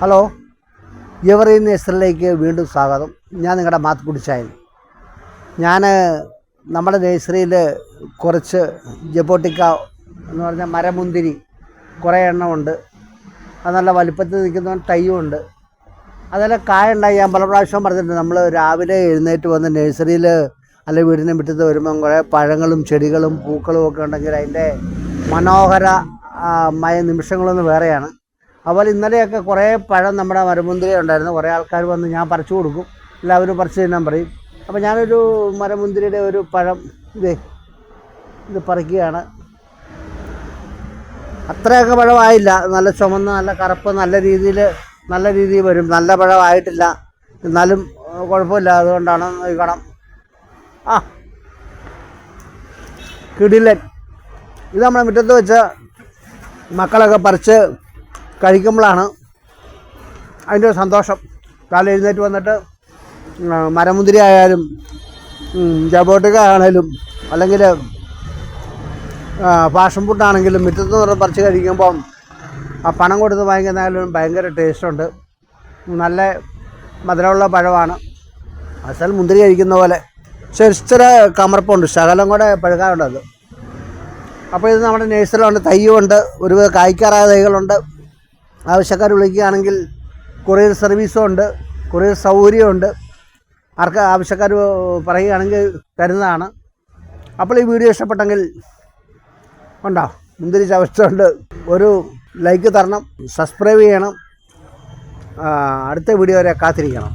Hello every നേഴ്സറിലേക്ക് വീണ്ടും സ്വാഗതം. ഞാൻ നിങ്ങളുടെ മാത്ത് കുടിച്ചായൻ. ഞാൻ നമ്മുടെ നേഴ്സറിയിൽ കുറച്ച് ജബോട്ടിക്ക എന്ന് പറഞ്ഞ മരമുന്തിരി കുറേ എണ്ണമുണ്ട് അത് നല്ല വലിപ്പത്തിൽ നിൽക്കുന്ന തൈയും ഉണ്ട്. അതെല്ലാം കായുണ്ടായി ഞാൻ പല പ്രാവശ്യം പറഞ്ഞിട്ടുണ്ട്. നമ്മൾ രാവിലെ എഴുന്നേറ്റ് വന്ന് നേഴ്സറിയിൽ അല്ലെ വീടിനെ മുറ്റത്ത് വരുമ്പം കുറേ പഴങ്ങളും ചെടികളും പൂക്കളും ഒക്കെ ഉണ്ടെങ്കിൽ അതിന്റെ മനോഹര ആ, മയ നിമിഷങ്ങളൊന്ന് വേറെയാണ്. അതുപോലെ ഇന്നലെയൊക്കെ കുറേ പഴം നമ്മുടെ മരമുന്തിരി ഉണ്ടായിരുന്നു. കുറേ ആൾക്കാർ വന്ന് ഞാൻ പറിച്ചു കൊടുക്കും. എല്ലാവരും പറിച്ചു തരാൻ പറയും. അപ്പോൾ ഞാനൊരു മരമുന്തിരിയുടെ ഒരു പഴം ഇതേ ഇത് പറിക്കുകയാണ്. അത്രയൊക്കെ പഴമായില്ല. നല്ല ചുമന്ന് നല്ല കറുപ്പ് നല്ല രീതിയിൽ നല്ല രീതിയിൽ വരും. നല്ല പഴമായിട്ടില്ല. എന്നാലും കുഴപ്പമില്ല. അതുകൊണ്ടാണ് നോക്കണം ആ കിടിലൻ. ഇത് നമ്മുടെ മുറ്റത്ത് വെച്ച മക്കളൊക്കെ പറിച്ച് കഴിക്കുമ്പോഴാണ് അതിന്റെ സന്തോഷം. കാലം എഴുന്നേറ്റ് വന്നിട്ട് മരമുന്തിരി ആയാലും ജബോട്ടിക ആണെങ്കിലും അല്ലെങ്കിൽ പാഷൻ ഫുഡാണെങ്കിലും മുറ്റത്ത് നിന്ന് പറിച്ച് കഴിക്കുമ്പം ആ പണം കൊടുത്ത് വാങ്ങിക്കുന്നതിലും ഭയങ്കര ടേസ്റ്റുണ്ട് നല്ല മധുരമുള്ള പഴമാണ്. അസൽ മുന്തിരി കഴിക്കുന്ന പോലെ. ചെറിയ കമർപ്പുണ്ട്. ശകലം കൂടെ പഴുകാറുണ്ട് അത്. അപ്പോൾ ഇത് നമ്മുടെ നേഴ്സറിലുണ്ട് തയ്യുമുണ്ട് ഒരുവിധ കായ്ക്കാറായ തൈകളുണ്ട്. ആവശ്യക്കാർ വിളിക്കുകയാണെങ്കിൽ കൊറിയർ സർവീസും ഉണ്ട് കൊറിയർ സൗകര്യമുണ്ട്. ആർക്ക് ആവശ്യക്കാർ പറയുകയാണെങ്കിൽ തരുന്നതാണ്. അപ്പോൾ ഈ വീഡിയോ ഇഷ്ടപ്പെട്ടെങ്കിൽ ഉണ്ടോ മുന്തിരി ചവച്ചുകൊണ്ട് ഒരു ലൈക്ക് തരണം സബ്സ്ക്രൈബ് ചെയ്യണം. അടുത്ത വീഡിയോ വരെ കാത്തിരിക്കണം.